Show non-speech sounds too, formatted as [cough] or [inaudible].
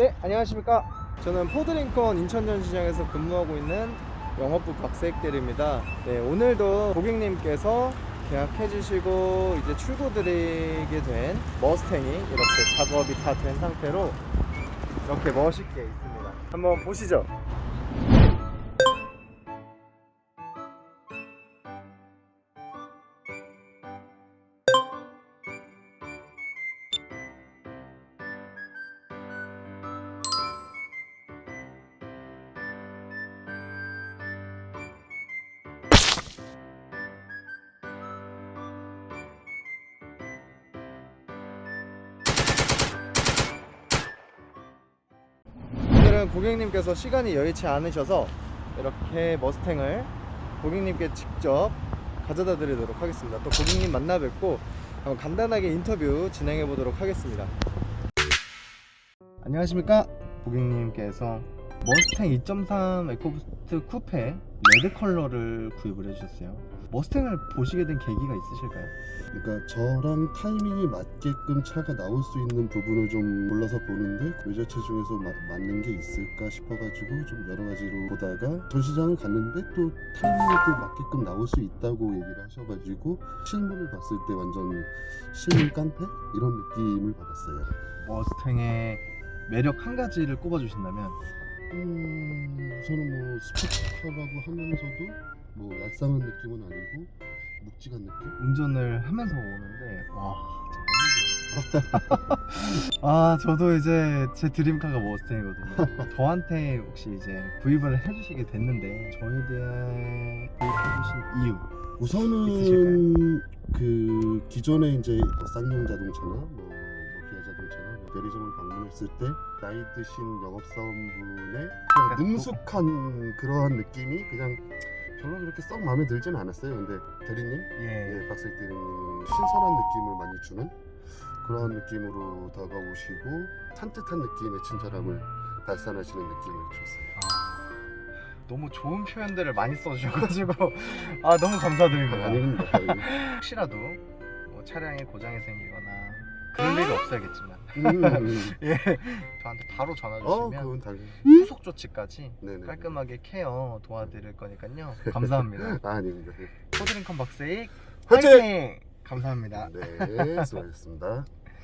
네, 안녕하십니까. 저는 포드링컨 인천전시장에서 근무하고 있는 영업부 박세익 대리입니다. 네, 오늘도 고객님께서 계약해 주시고 이제 출고 드리게 된 머스탱이 이렇게 작업이 다 된 상태로 이렇게 멋있게 있습니다. 한번 보시죠. 오늘은 고객님께서 시간이 여의치 않으셔서 이렇게 머스탱을 고객님께 직접 가져다 드리도록 하겠습니다. 또 고객님 만나 뵙고 간단하게 인터뷰 진행해 보도록 하겠습니다. 안녕하십니까? 고객님께서 머스탱 2.3 에코부스트 쿠페 레드 컬러를 구입을 해주셨어요. 머스탱을 보시게 된 계기가 있으실까요? 그러니까 저랑 타이밍이 맞게끔 차가 나올 수 있는 부분을 좀 골라서 보는데 그 외제차 중에서 마- 맞는 게 있을까 싶어가지고 좀 여러 가지로 보다가 전시장을 갔는데 또 타이밍이 또 맞게끔 나올 수 있다고 얘기를 하셔가지고 실물을 봤을 때 완전 실물 깡패 이런 느낌을 받았어요. 머스탱의 매력 한 가지를 꼽아주신다면 음, 우선은 뭐 스포츠카라고 하면서도 뭐 얄쌍한 느낌은 아니고 묵직한 느낌? 운전을 하면서 오는데 와 진짜 너무 좋아요. [laughs] 아 저도 이제 제 드림카가 머스탱이거든요. 저한테 혹시 이제 구입을 해주시게 됐는데 저에 대해 구입해주신 이유 우선은 있으실까요? 그 기존에 이제 쌍용 자동차나 뭐, 대리점을 방문했을 때 나이 드신 영업사원분의 그냥 약간 능숙한 그러한 느낌이 그냥 별로 그렇게 썩 마음에 들진 않았어요. 근데 대리님, 예 예, 박색 대리님 신선한 느낌을 많이 주는 그러한 느낌으로 다가오시고 산뜻한 느낌의 친절함을 발산하시는 느낌을 줬어요. 아, 너무 좋은 표현들을 많이 써주셔가지고 [laughs] 아 너무 감사드립니다. 아닙니다. 예. 혹시라도 뭐 차량에 고장이 생기거나 그럴 일이 없어야겠지만 음, [laughs] 예 저한테 바로 전화 어, 주시면 그건. 후속 조치까지 네네. 깔끔하게 케어 도와드릴 거니까요. 감사합니다. [laughs] 아, 아닙니다. 포드링컨 박세익 화이팅! 화이팅! 감사합니다. 네, 수고하셨습니다.